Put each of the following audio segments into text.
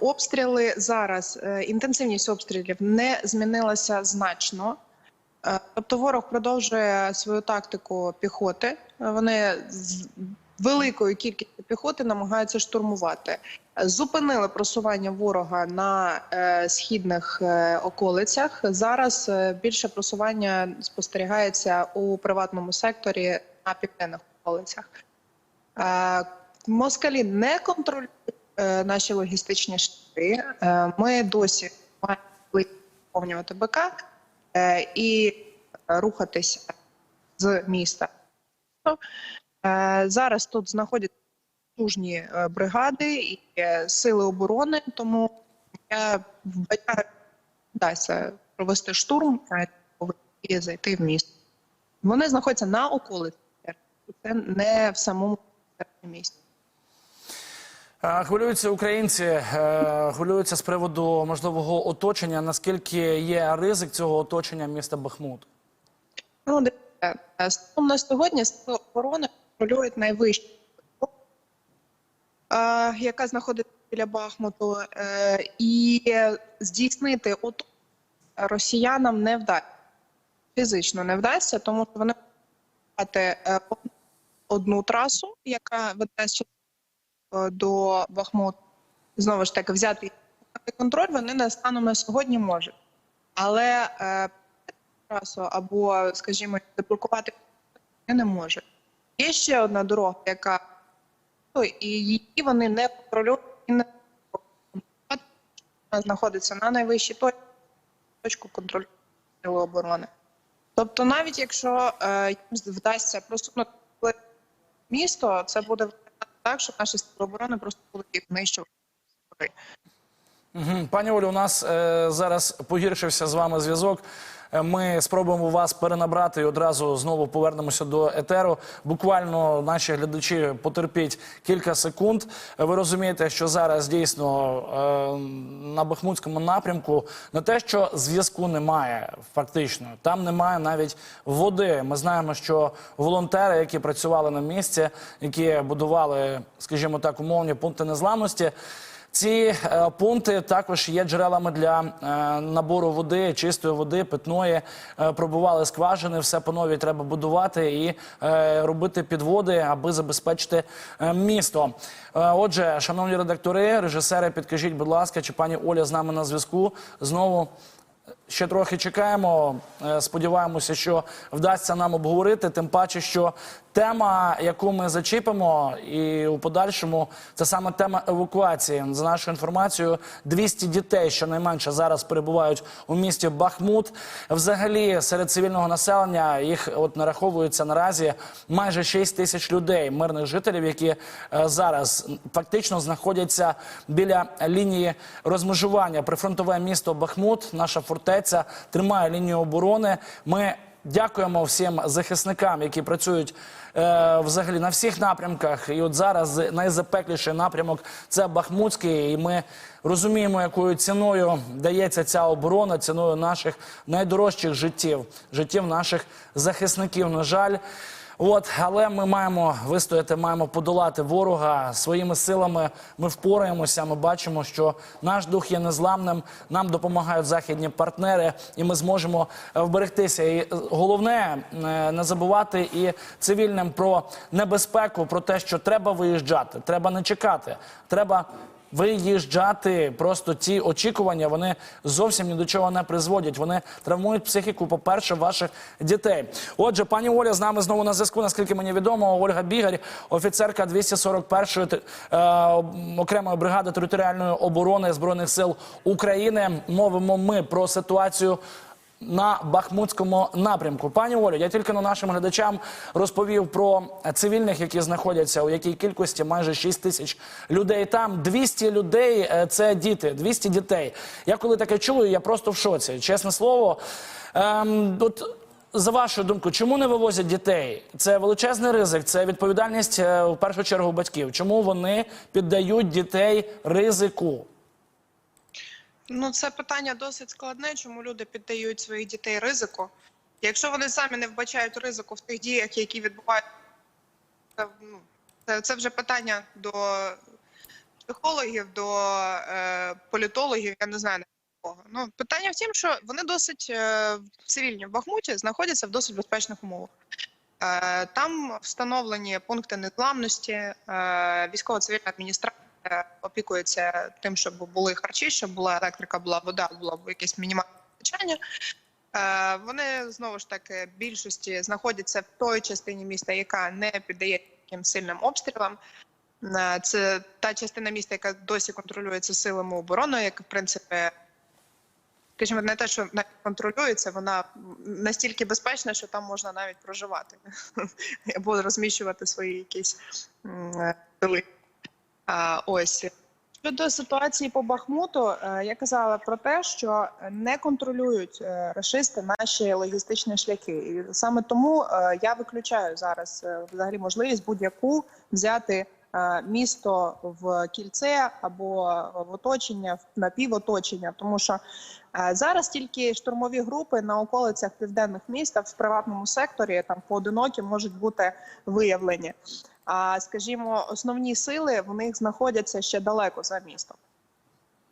обстріли зараз е, інтенсивність обстрілів не змінилася значно. Е, Тобто ворог продовжує свою тактику піхоти. Е, Вони з великою кількістю піхоти намагаються штурмувати. Зупинили просування ворога на східних околицях. Зараз більше просування спостерігається у приватному секторі на південних околицях. Москалі не контролюють наші логістичні шляхи. Е, Ми досі маємо поповнювати БК е, і рухатися з міста. Е, Зараз тут знаходяться потужні е, бригади і е, сили оборони, тому я вбачаю, провести штурм е, і зайти в місто. Вони знаходяться на околиці, це не в самому місті. Хвилюються українці, е, хвилюються з приводу можливого оточення. Наскільки є ризик цього оточення міста Бахмут? Ну, е, станом на сьогодні оборони контролюють найвищу, е, яка знаходиться біля Бахмуту, і здійснити оту росіянам не вдасться. Фізично не вдасться, тому що вони одну трасу, яка веде з до Бахмуту. Знову ж таки, взяти контроль вони на станом на сьогодні можуть. Але е, трасу або, скажімо, заблокувати вони не можуть. Є ще одна дорога, яка ну, і її вони не контролюють і не. Вона знаходиться на найвищій точці точку контролю оборони. Тобто, навіть якщо е, їм вдасться просунути місто, це буде так, щоб наші сили оборони просто були їх нищили. Пані Олю, у нас е, зараз погіршився з вами зв'язок. Ми спробуємо вас перенабрати і одразу знову повернемося до етеру. Буквально наші глядачі потерпіть кілька секунд. Ви розумієте, що зараз дійсно е, на Бахмутському напрямку не те, що зв'язку немає, фактично там немає навіть води. Ми знаємо, що волонтери, які працювали на місці, які будували, скажімо так, умовні пункти незламності. Ці е, пункти також є джерелами для е, набору води, чистої води, питної. Е, пробували скважини, все по новій треба будувати і робити підводи, аби забезпечити місто. Отже, шановні редактори, режисери, підкажіть, будь ласка, чи пані Оля з нами на зв'язку знову. Ще трохи чекаємо. Е, Сподіваємося, що вдасться нам обговорити. Тим паче, що тема, яку ми зачіпимо, і у подальшому це саме тема евакуації. За нашою інформацією, 200 дітей, щонайменше зараз перебувають у місті Бахмут. Взагалі, серед цивільного населення їх от нараховується наразі майже 6 тисяч людей, мирних жителів, які е, зараз фактично знаходяться біля лінії розмежування. Прифронтове місто Бахмут, наша фортеця, тримає лінію оборони. Ми дякуємо всім захисникам, які працюють е, взагалі на всіх напрямках. І от зараз найзапекліший напрямок це Бахмутський. І ми розуміємо, якою ціною дається ця оборона, ціною наших найдорожчих життів, життів наших захисників. На жаль. От, але ми маємо вистояти, маємо подолати ворога своїми силами. Ми впораємося. Ми бачимо, що наш дух є незламним. Нам допомагають західні партнери, і ми зможемо е, вберегтися. І е, головне е, не забувати і цивільним про небезпеку, про те, що треба виїжджати, треба не чекати, треба. Виїжджати просто ті очікування вони зовсім ні до чого не призводять. Вони травмують психіку, по-перше, ваших дітей. Отже, пані Оля з нами знову на зв'язку. Наскільки мені відомо, Ольга Бігарь, офіцерка 241-ї е, окремої бригади територіальної оборони збройних сил України. Мовимо ми про ситуацію на Бахмутському напрямку. Пані Олю, я тільки на нашим глядачам розповів про цивільних, які знаходяться у якій кількості майже 6 тисяч людей. Там 200 людей е, це діти, 200 дітей. Я коли таке чую, я просто в шоці. Чесне слово. Ем, от за вашою думкою, чому не вивозять дітей? Це величезний ризик, це відповідальність е, в першу чергу батьків. Чому вони піддають дітей ризику? Ну, це питання досить складне, чому люди піддають своїх дітей ризику. Якщо вони самі не вбачають ризику в тих діях, які відбуваються, це, ну, це, це вже питання до психологів, до е, політологів, я не знаю на кого. Ну питання в тім, що вони досить е, цивільні в Бахмуті знаходяться в досить безпечних умовах. Е, Там встановлені пункти незламності, е, військово-цивільна адміністрація опікується тим, щоб були харчі, щоб була електрика, була вода, було якесь мінімальне постачання. Е, Вони знову ж таки більшості знаходяться в той частині міста, яка не піддає таким сильним обстрілам. Е, Це та частина міста, яка досі контролюється силами оборони, яка в принципі, скажімо, не те, що контролюється, вона настільки безпечна, що там можна навіть проживати або розміщувати свої якісь е. А, Ось. Щодо ситуації по Бахмуту, е, я казала про те, що не контролюють е, рашисти наші логістичні шляхи, і саме тому е, я виключаю зараз взагалі можливість будь-яку взяти місто в кільце або в оточення, в напівоточення, тому що зараз тільки штурмові групи на околицях південних міст в приватному секторі там поодинокі можуть бути виявлені. А скажімо, основні сили в них знаходяться ще далеко за містом.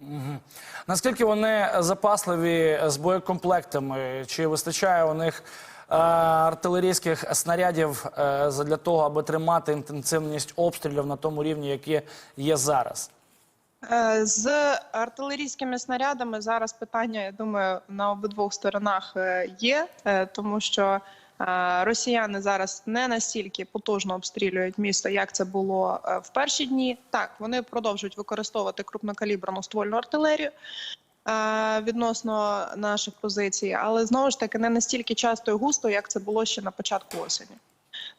Мгм. Наскільки вони запасливі з боєкомплектами? Чи вистачає у них е, артилерійських снарядів е, для того, аби тримати інтенсивність обстрілів на тому рівні, який є зараз? Е, З артилерійськими снарядами зараз питання, я думаю, на обидвох сторонах е, є, е, тому що росіяни зараз не настільки потужно обстрілюють місто, як це було е, в перші дні. Так, вони продовжують використовувати крупнокаліберну ствольну артилерію. е, Відносно наших позицій, але знову ж таки не настільки часто і густо, як це було ще на початку осені.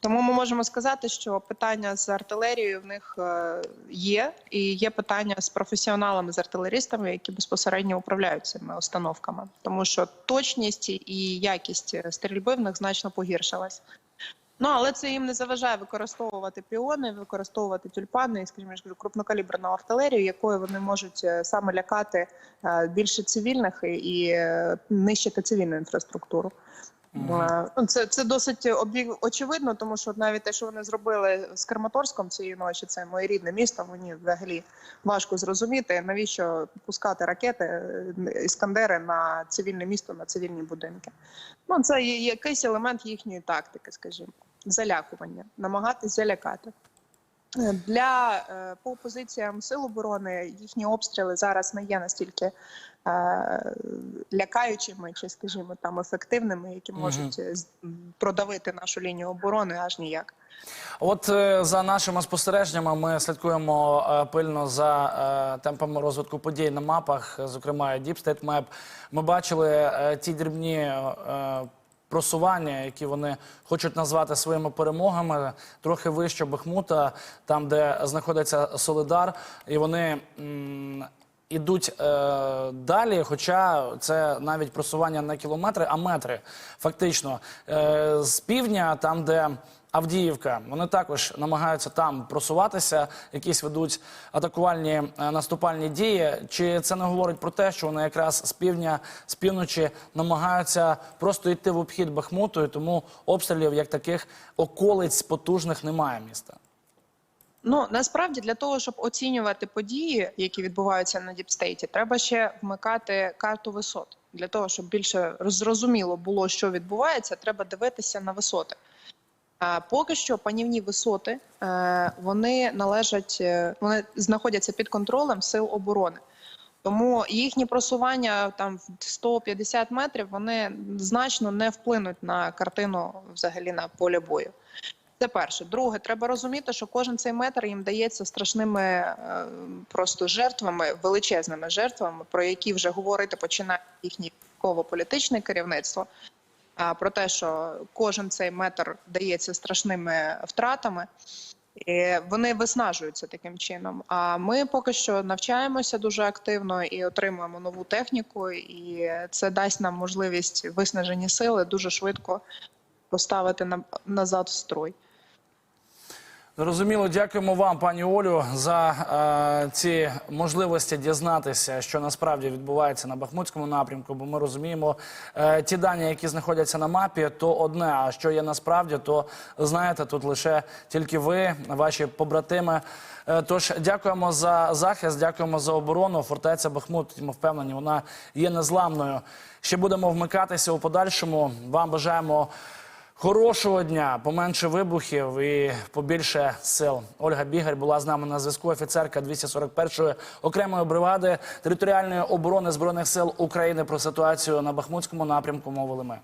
Тому ми можемо сказати, що питання з артилерією в них е, є, і є питання з професіоналами, з артилерістами, які безпосередньо управляють цими установками, тому що точність і якість стрільби в них значно погіршилась. Ну але це їм не заважає використовувати піони, використовувати тюльпани і, скажімо, крупнокаліберну артилерію, якою вони можуть е, саме лякати е, більше цивільних і, нищити цивільну інфраструктуру. Е, ну, Це, це досить об'єк- очевидно, тому що навіть те, що вони зробили з Краматорськом цієї ночі, це моє рідне місто. Мені взагалі важко зрозуміти, навіщо пускати ракети е, іскандери на цивільне місто, на цивільні будинки. Ну це є якийсь елемент їхньої тактики, скажімо, залякування, намагатись залякати. Для е, по позиціям сил оборони їхні обстріли зараз не є настільки е, лякаючими, чи, скажімо, там ефективними, які можуть м, продавити нашу лінію оборони аж ніяк. От е, за нашими спостереженнями ми слідкуємо пильно за темпами розвитку подій на мапах, зокрема Deep State Map. Ми бачили ті дрібні просування, які вони хочуть назвати своїми перемогами, трохи вище Бахмута, там, де знаходиться Солидар, і вони. м, Ідуть е, далі, хоча це навіть просування не кілометри, а метри. Фактично, е, з півдня, там, де Авдіївка, вони також намагаються там просуватися, якісь ведуть атакувальні е, наступальні дії. Чи це не говорить про те, що вони якраз з півдня, з півночі намагаються просто йти в обхід Бахмуту, і тому обстрілів як таких околиць потужних немає міста? Ну насправді для того, щоб оцінювати події, які відбуваються на діпстейті, треба ще вмикати карту висот. Для того щоб більше зрозуміло було, що відбувається, треба дивитися на висоти. Поки що панівні висоти е, вони належать, е, вони знаходяться під контролем сил оборони. Тому їхні просування там в 150 метрів вони значно не вплинуть на картину взагалі на полі бою. Це перше. Друге, треба розуміти, що кожен цей метр їм дається страшними е, просто жертвами, величезними жертвами, про які вже говорити починає їхнє військово-політичне керівництво. Про те, що кожен цей метр дається страшними втратами, і вони виснажуються таким чином. А ми поки що навчаємося дуже активно і отримуємо нову техніку, і це дасть нам можливість виснажені сили дуже швидко поставити на, назад в строй. Зрозуміло, дякуємо вам, пані Олю, за е, ці можливості дізнатися, що насправді відбувається на Бахмутському напрямку. Бо ми розуміємо, е, ті дані, які знаходяться на мапі, то одне. А що є насправді, то знаєте, тут лише тільки ви, ваші побратими. Е, Тож дякуємо за захист, дякуємо за оборону. Фортеця Бахмут, ми впевнені, вона є незламною. Ще будемо вмикатися у подальшому. Вам бажаємо. Хорошого дня, поменше вибухів і побільше сил. Ольга Бігар була з нами на зв'язку. Офіцерка 241-ї окремої бригади територіальної оборони збройних сил України про ситуацію на Бахмутському напрямку. Мовили ми.